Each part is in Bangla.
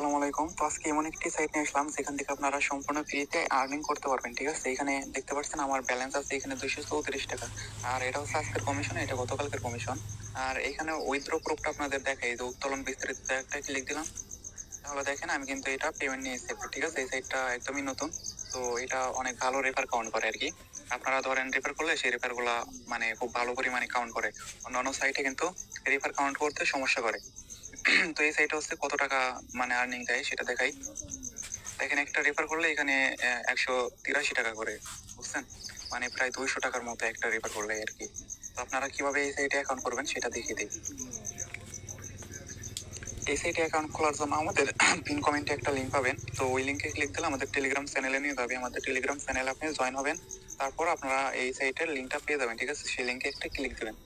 আসসালামু আলাইকুম। তো আজকে এমন একটি সাইট নিয়ে আসলাম, যেখান থেকে আপনারা সম্পূর্ণ ফ্রিতে আর্নিং করতে পারবেন, ঠিক আছে? এখানে দেখতে পাচ্ছেন আমার ব্যালেন্স আছে এখানে দুইশো চৌত্রিশ টাকা। আর এটা হচ্ছে আজকের কমিশন এটা গতকালকের কমিশন আর এখানে উইথড্র প্রুফটা আপনাদের দেখাই যে উত্তোলন বিস্তারিত একটা ক্লিক দিলাম। তাহলে দেখেন, আমি কিন্তু এটা পেমেন্ট নিয়ে এসেছি, ঠিক আছে? এই সাইটটা একদমই নতুন, তো এটা অনেক ভালো রেফার কাউন্ট করে আর কি। আপনারা ধরেন রেফার করলে সেই রেফারগুলা মানে খুব ভালো পরিমাণে কাউন্ট করে। অন্যান্য সাইটে কিন্তু রেফার কাউন্ট করতে সমস্যা করে। তো এই সাইটে হচ্ছে কত টাকা মানে আর্নিং দেয় সেটা দেখাই। দেখেন, একটা রেফার করলে এখানে একশো তিরাশি টাকা করে, বুঝছেন? মানে প্রায় দুইশো টাকার মতো একটা রেফার করলে আর কি। তো আপনারা কীভাবে এই সাইটে অ্যাকাউন্ট করবেন সেটা দেখিয়ে দিই। এই সাইটে অ্যাকাউন্ট খোলার জন্য আমাদের পিন কমেন্টে একটা লিঙ্ক পাবেন। তো ওই লিঙ্কে ক্লিক দিলে আমাদের টেলিগ্রাম চ্যানেলে নিয়ে যাবে। আমাদের টেলিগ্রাম চ্যানেলে আপনি জয়েন হবেন। তারপর আপনারা এই সাইটের লিঙ্কটা পেয়ে যাবেন, ঠিক আছে? সেই লিঙ্কে একটা ক্লিক দেবেন।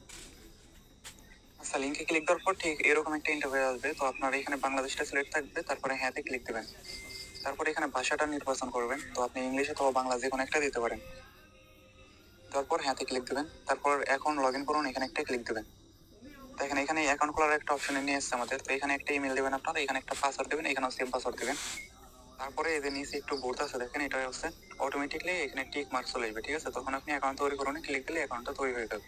আচ্ছা লিঙ্কে ক্লিক দেওয়ার পর ঠিক এরকম একটা ইন্টারভিউ আসবে। তো আপনার এখানে বাংলাদেশটা সিলেক্ট থাকবে, তারপরে হ্যাঁতে ক্লিক দেবেন। তারপরে এখানে ভাষাটা নির্বাচন করবেন। তো আপনি ইংলিশ অথবা বাংলা যে কোনো একটা দিতে পারেন। তারপর হ্যাঁতে ক্লিক দেবেন। তারপর এখন লগ ইন করুন, এখানে একটা ক্লিক দেবেন। দেখেন, এখানে অ্যাকাউন্ট খোলার একটা অপশন নিয়ে এসছে আমাদের। তো এখানে একটা ইমেল দেবেন আপনারা এখানে একটা পাসওয়ার্ড দেবেন, এখানেও সেম পাসওয়ার্ড দেবেন। তারপরে এদের নিচে একটু বোর্ড আছে, দেখেন এটা হচ্ছে। অটোমেটিকলি এখানে টিক মার্ক চলে আসবে, ঠিক আছে? তখন আপনি অ্যাকাউন্ট তৈরি করুন ক্লিক দিলে অ্যাকাউন্টটা তৈরি হয়ে যাবে।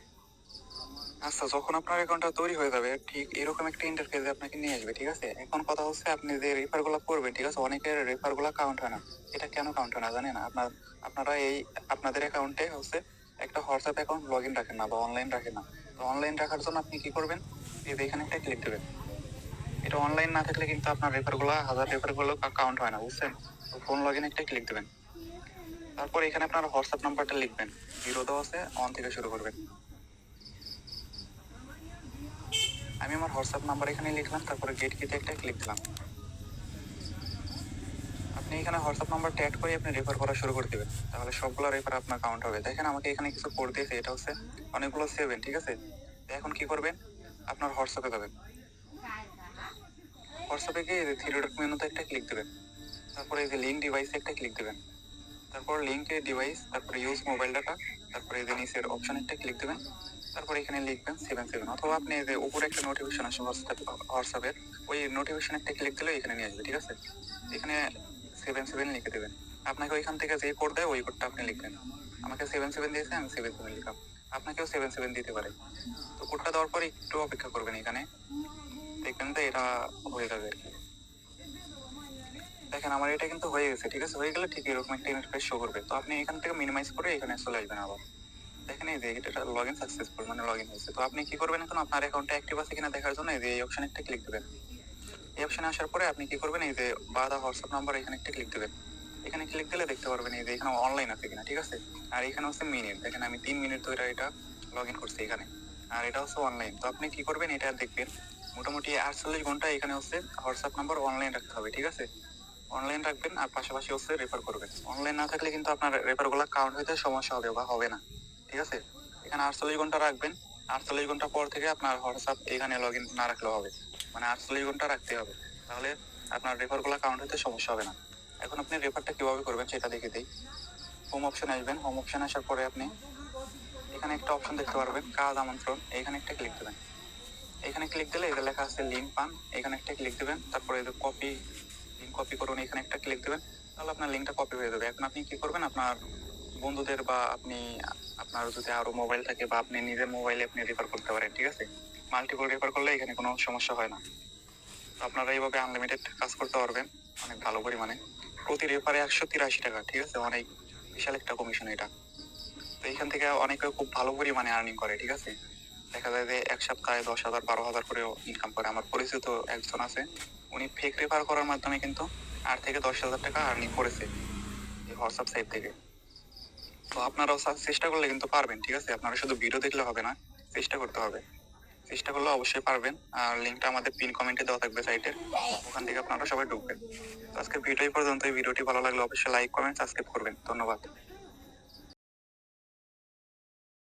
আচ্ছা যখন আপনার অ্যাকাউন্টটা তৈরি হয়ে যাবে, ঠিক এরকম একটা ইন্টারফেসে আপনাকে নিয়ে আসবে, ঠিক আছে? এখন কথা হচ্ছে আপনি যে রেফারগুলো করবেন, ঠিক আছে? অনেকের রেফারগুলো কাউন্ট হয় না। এটা কেন কাউন্ট হয় না জানেন? আপনার, আপনারা এই, আপনাদের অ্যাকাউন্টে হচ্ছে একটা হোয়াটসঅ্যাপ অ্যাকাউন্ট লগ ইন রাখেন না বা অনলাইন রাখেন না। তো অনলাইন রাখার জন্য আপনি কি করবেন? এখানে একটা ক্লিক দেবেন। এটা অনলাইন না থাকলে কিন্তু আপনার রেফারগুলো, হাজার রেফারগুলো কাউন্ট হয় না, বুঝছেন? তো ফোন লগ ইন একটা ক্লিক দেবেন। তারপর এখানে আপনার হোয়াটসঅ্যাপ নাম্বারটা লিখবেন। জিরো দেওয়া আছে অন থেকে শুরু করবেন। আমি আমার হোয়াটসঅ্যাপ নাম্বার এখানে লিখলাম, তারপরে গেট কিতে একটা ক্লিক দিলাম। আপনি এখানে হোয়াটসঅ্যাপ নাম্বারটা অ্যাড করে আপনি রেফার করা শুরু করে দেবেন। তাহলে সবগুলো রেফার আপনার কাউন্ট হবে। দেখেন আমাকে এখানে কিছু কোড দিয়েছে, এটা হচ্ছে অনেকগুলো সেভেন ঠিক আছে? এখন কি করবেন? আপনার হোয়াটসঅ্যাপে যাবেন। হোয়াটসঅ্যাপে গিয়ে থ্রি ডট মেনুতে একটা ক্লিক দেবেন। তারপরে এই যে লিঙ্ক ডিভাইসে একটা ক্লিক দেবেন। তারপর লিঙ্কে ডিভাইস তারপরে ইউজ মোবাইল ডাটা তারপরে এই যে নিচের অপশন একটা ক্লিক দেবেন। তারপর এখানে লিখবেন সেভেন সেভেন অথবা আপনি যে উপরে একটা নোটিফিকেশন আসবে হোয়াটসঅ্যাপ হোয়াটসঅ্যাপের ওই নোটিফিকেশন একটা ক্লিক দিলে এখানে নিয়ে আসবে, ঠিক আছে? এখানে সেভেন সেভেন লিখে দেবেন। আপনাকে ওইখান থেকে যে কোড দেয়, ওই কোডটা আপনি লিখবেন। আমাকে সেভেন সেভেন দিয়েছে, আমি সেভেন সেভেন লিখলাম। আপনাকেও সেভেন সেভেন দিতে পারে। তো কোডটা দেওয়ার পর একটু অপেক্ষা করবেন এখানে। দেখবেন তো এটা হয়ে যাবে দেখেন, আমার এটা কিন্তু হয়ে গেছে, ঠিক আছে? হয়ে গেলে ঠিক এরকম একটা ইন্টারফেস শো করবে। তো আপনি এখান থেকে মিনিমাইজ করে এখানে চলে আসবেন আবার। দেখেন এই যে এটা লগ ইন সাকসেসফুল মানে লগ ইন হয়েছে। তো আপনি কি করবেন এখন? আপনার অ্যাক্টিভ আছে কিনা দেখার জন্য এই যে এই একটা ক্লিক দেবেন। এই আসার পরে আপনি কি করবেন? এই যে বাদা হোয়াটসঅ্যাপ নাম্বার এখানে একটা ক্লিক দেবেন। এখানে ক্লিক দিলে দেখতে পারবেন এই যে এখানে অনলাইন আছে কিনা, ঠিক আছে? আর এখানে হচ্ছে মিনিট দেখেন আমি তিন মিনিট ধরে এটা লগ ইন করছি এখানে। আর এটা হচ্ছে অনলাইন তো আপনি কি করবেন? এটা দেখবেন, মোটামুটি আটচল্লিশ ঘণ্টা এখানে হচ্ছে হোয়াটসঅ্যাপ নাম্বার অনলাইন রাখতে হবে, ঠিক আছে? অনলাইন রাখবেন আর পাশাপাশি হচ্ছে রেফার করবেন। অনলাইন না থাকলে কিন্তু আপনার রেফারগুলা কাউন্ট হইতে সমস্যা হবে বা হবে না। ঠিক আছে? এখানে আটচল্লিশ ঘণ্টা রাখবেন। আটচল্লিশ ঘণ্টা পর থেকে আপনার হোয়াটসঅ্যাপ এখানে লগ ইন না রাখলেও হবে। মানে আটচল্লিশ ঘণ্টা রাখতে হবে। তাহলে আপনার রেফারগুলা কাউন্ট হইতে সমস্যা হবে না। এখন আপনি রেফারটা কীভাবে করবেন সেটা দেখে দিই। হোম অপশন আসবেন। হোম অপশন আসার পরে আপনি এখানে একটা অপশন দেখতে পারবেন, কাজ আমন্ত্রণ। এখানে একটা ক্লিক দেবেন। এখানে ক্লিক দিলে এটা লেখা আছে লিঙ্ক পান। এখানে একটা ক্লিক দেবেন। তারপরে কপি লিঙ্ক কপি করুন, এখানে একটা ক্লিক দেবেন। তাহলে আপনার লিঙ্কটা কপি হয়ে যাবে। এখন আপনি কি করবেন? আপনার বন্ধুদের বা আপনি আপনার যদি আরও মোবাইল থাকে বা আপনি নিজের মোবাইলে আপনি রেফার করতে পারেন, ঠিক আছে? মাল্টিপল রেফার করলে এখানে কোনো সমস্যা হয় না। আপনারা এইভাবে আনলিমিটেড কাজ করতে পারবেন, অনেক ভালো পরিমাণে। প্রতি রেফারে একশো তিরাশি টাকা, ঠিক আছে? অনেক বিশাল একটা কমিশন এটা। তো এখান থেকে অনেকে খুব ভালো পরিমাণে আর্নিং করে, ঠিক আছে? দেখা যায় যে এক সপ্তাহে দশ হাজার, বারো হাজার করেও ইনকাম করে। আমার পরিচিত একজন আছে, উনি ফেক রেফার করার মাধ্যমে কিন্তু আট থেকে দশ হাজার টাকা আর্নিং করেছে এই হোয়াটসঅ্যাপ সাইট থেকে। তো আপনারাও চেষ্টা করলে কিন্তু পারবেন, ঠিক আছে? আপনারা শুধু ভিডিও দেখলে হবে না, চেষ্টা করতে হবে। চেষ্টা করলে অবশ্যই পারবেন। আর লিঙ্কটা আমাদের পিন কমেন্টে দেওয়া থাকবে সাইটে ওখান থেকে আপনারা সবাই ঢুকবেন। তো আজকের ভিডিও পর্যন্ত এই ভিডিওটি ভালো লাগলে অবশ্যই লাইক কমেন্ট সাবস্ক্রাইব করবেন। ধন্যবাদ।